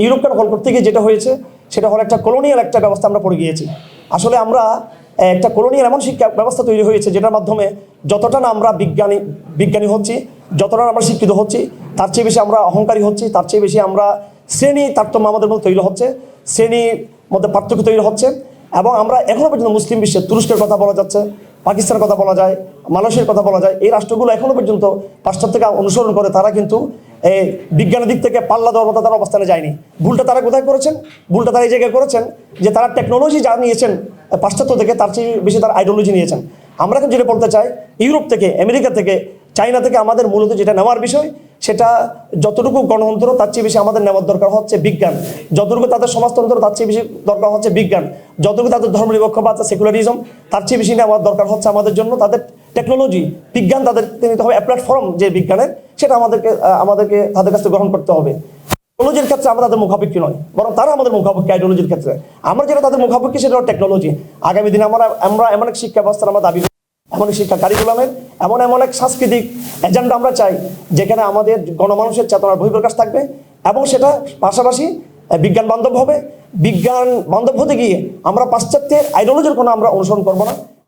ইউরোপকে দখল করতে গিয়ে যেটা হয়েছে, সেটা হলো একটা কলোনিয়াল একটা ব্যবস্থা আমরা পড়ে গিয়েছি। আসলে আমরা একটা কলোনিয়াল এমন শিক্ষা ব্যবস্থা তৈরি হয়েছে যেটার মাধ্যমে যতটা না আমরা বিজ্ঞানী বিজ্ঞানী হচ্ছি, যতটা আমরা শিক্ষিত হচ্ছি, তার চেয়ে বেশি আমরা অহংকারী হচ্ছি, তার চেয়ে বেশি আমরা শ্রেণি তারতম্য আমাদের মধ্যে তৈরি হচ্ছে শ্রেণির মধ্যে পার্থক্য তৈরি হচ্ছে এবং আমরা এখনও পর্যন্ত মুসলিম বিশ্বে তুরস্কের কথা বলা যাচ্ছে, পাকিস্তানের কথা বলা যায় মালয়েশিয়ার কথা বলা যায়, এই রাষ্ট্রগুলো এখনও পর্যন্ত পাশ্চাত্যকে অনুসরণ করে, তারা কিন্তু এই বিজ্ঞানের দিক থেকে পাল্লা দেওয়ার মতো তারা অবস্থানে যায়নি। ভুলটা তারা কোথায় করেছেন? ভুলটা তারা এই জায়গায় করেছেন যে তারা টেকনোলজি যা নিয়েছেন পাশ্চাত্য থেকে তার চেয়ে বেশি তারা আইডিওলজি নিয়েছেন। আমরা এখন যেটা বলতে চাই, ইউরোপ থেকে, আমেরিকা থেকে চাইনা থেকে আমাদের মূলত যেটা নেওয়ার বিষয়, সেটা যতটুকু গণতন্ত্র, তার চেয়ে বেশি আমাদের নেওয়ার দরকার হচ্ছে বিজ্ঞান। যতটুকু তাদের সমাজতন্ত্র, তার চেয়ে বেশি দরকার হচ্ছে বিজ্ঞান। যতটুকু তাদের ধর্মনিরপেক্ষবাদ সেকুলারিজম, তার চেয়ে বেশি নেওয়ার দরকার হচ্ছে আমাদের জন্য, তাদের টেকনোলজি বিজ্ঞান তাদের নিতে হবে প্ল্যাটফর্ম যে বিজ্ঞানের, সেটা আমাদেরকে আমাদেরকে তাদের কাছ গ্রহণ করতে হবে। টেকনোলজির ক্ষেত্রে আমরা তাদের মুখাপেক্ষি নয় বরং তারা আমাদের মুখাপেক্ষি আইডিওলজির ক্ষেত্রে। আমরা যেটা তাদের মুখাপেক্ষি, সেটা টেকনোলজি আগামী দিনে আমরা আমরা এমন এক শিক্ষা ব্যবস্থার আমরা দাবি এমন এক শিক্ষা কারিকুলামের এমন এমন এক সাংস্কৃতিক এজেন্ডা আমরা চাই, যেখানে আমাদের গণমানুষের চেতনার বহিঃপ্রকাশ থাকবে, এবং সেটা পাশাপাশি বিজ্ঞান বান্ধব হবে। বিজ্ঞান বান্ধব হতে গিয়ে আমরা পাশ্চাত্যের আইডিওলজির কোনো আমরা অনুসরণ করব না।